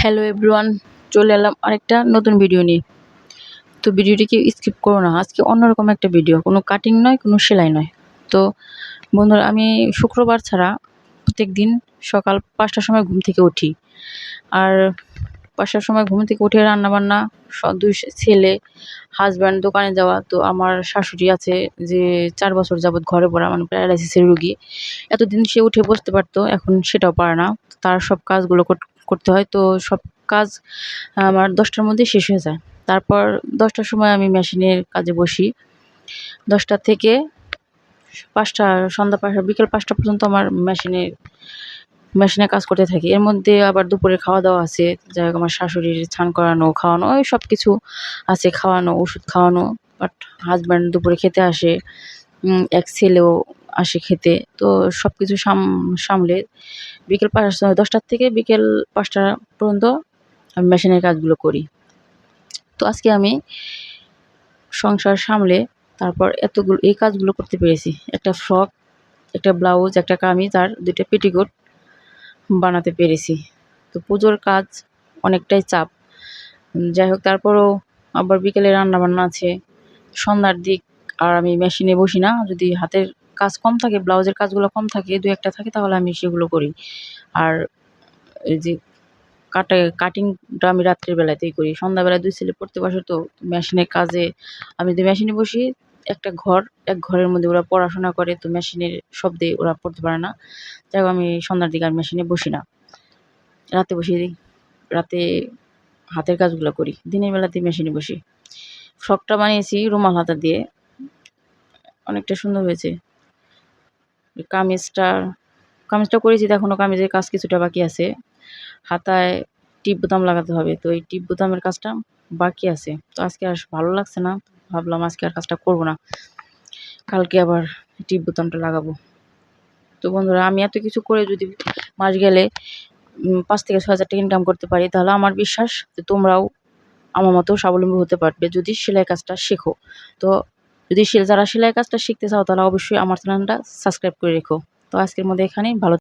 Hello everyone চলে এলাম আরেকটা নতুন ভিডিও নিয়ে। তো ভিডিওটিকে স্কিপ করো না, আজকে অন্যরকম একটা ভিডিও কোনো কাটিং নয়, কোনো সেলাই নয়। তো বন্ধুরা, আমি শুক্রবার ছাড়া প্রত্যেক দিন সকাল পাঁচটার সময় ঘুম থেকে উঠি। আর পাঁচটার সময় ঘুম থেকে উঠে রান্নাবান্না, সব দুই ছেলে হাজব্যান্ড দোকানে যাওয়া, তো আমার শাশুড়ি আছে যে চার বছর যাবৎ ঘরে পড়া মানে প্যারালাইসিসের রুগী। এতদিন সে উঠে বসতে পারতো, এখন সেটাও পারে না। তার সব কাজগুলো করতে হয়, তো সব কাজ আমার দশটার মধ্যে শেষ হয়ে যায়। তারপর দশটার সময় আমি মেশিনের কাজে বসি। দশটা থেকে পাঁচটা, সন্ধ্যা পাঁচটা, বিকেল পাঁচটা পর্যন্ত আমার মেশিনে মেশিনে কাজ করতে থাকি। এর মধ্যে আবার দুপুরে খাওয়া দাওয়া আছে, যাই হোক আমার শাশুড়ির স্নান করানো, খাওয়ানো, ওই সব কিছু আছে, খাওয়ানো, ওষুধ খাওয়ানো। বাট হাজব্যান্ড দুপুরে খেতে আসে এক ছেলেও আসে খেতে। তো সব কিছু সাম, সামলে বিকেল পাঁচটা দশটার থেকে বিকেল পাঁচটা পর্যন্ত আমি মেশিনের কাজগুলো করি। তো আজকে আমি সংসার সামলে তারপর এতগুলো, এই কাজগুলো করতে পেরেছি। একটা ফ্রক, একটা ব্লাউজ, একটা কামিজ আর দুইটা পেটিকোট বানাতে পেরেছি। তো পুজোর কাজ অনেকটাই চাপ। যাই হোক, তারপরও আবার বিকেলে রান্না বান্না আছে। সন্ধ্যার দিক আর আমি মেশিনে বসি না, যদি হাতের কাজ কম থাকে, ব্লাউজের কাজগুলো কম থাকে দু একটা থাকে, তাহলে আমি সেগুলো করি। আর এই যে কাটা, কাটিংটা আমি রাত্রের বেলাতেই করি। সন্ধ্যাবেলায় দুই ছেলে পড়তে বসে তো মেশিনের কাজে আমি যদি মেশিনে বসি, একটা ঘর, এক ঘরের মধ্যে ওরা পড়াশোনা করে, তো মেশিনের শব্দে ওরা পড়তে পারে না। যাই আমি সন্ধ্যার দিকে আর মেশিনে বসি না। রাতে বসি রাতে হাতের কাজগুলো করি। দিনের বেলাতেই মেশিনে বসি। ফ্রকটা বানিয়েছি রুমাল হাতা দিয়ে। অনেকটা সুন্দর হয়েছে। কামিজটা কামিজটা করেছি, তো এখনও কামিজের কাজ কিছুটা বাকি আছে। হাতায় টিপ বোতাম লাগাতে হবে, তো এই টিপ বোতামের কাজটা বাকি আছে। তো আজকে আর ভালো লাগছে না ভাবলাম আজকে আর কাজটা করব না। কালকে আবার টিপ বোতামটা লাগাবো। তো বন্ধুরা, আমি এত কিছু করে যদি মাস গেলে পাঁচ থেকে ছ হাজার টাকা ইনকাম করতে পারি, তাহলে আমার বিশ্বাস যে তোমরাও আমার মতো স্বাবলম্বী হতে পারবে যদি সেলাই কাজটা শেখো। তো যদি যারা সেলাই কাজটা শিখতে চাও তাহলে অবশ্যই আমার চ্যানেলটা সাবস্ক্রাইব করে রেখো। তো আজকের মধ্যে এখানেই, ভালো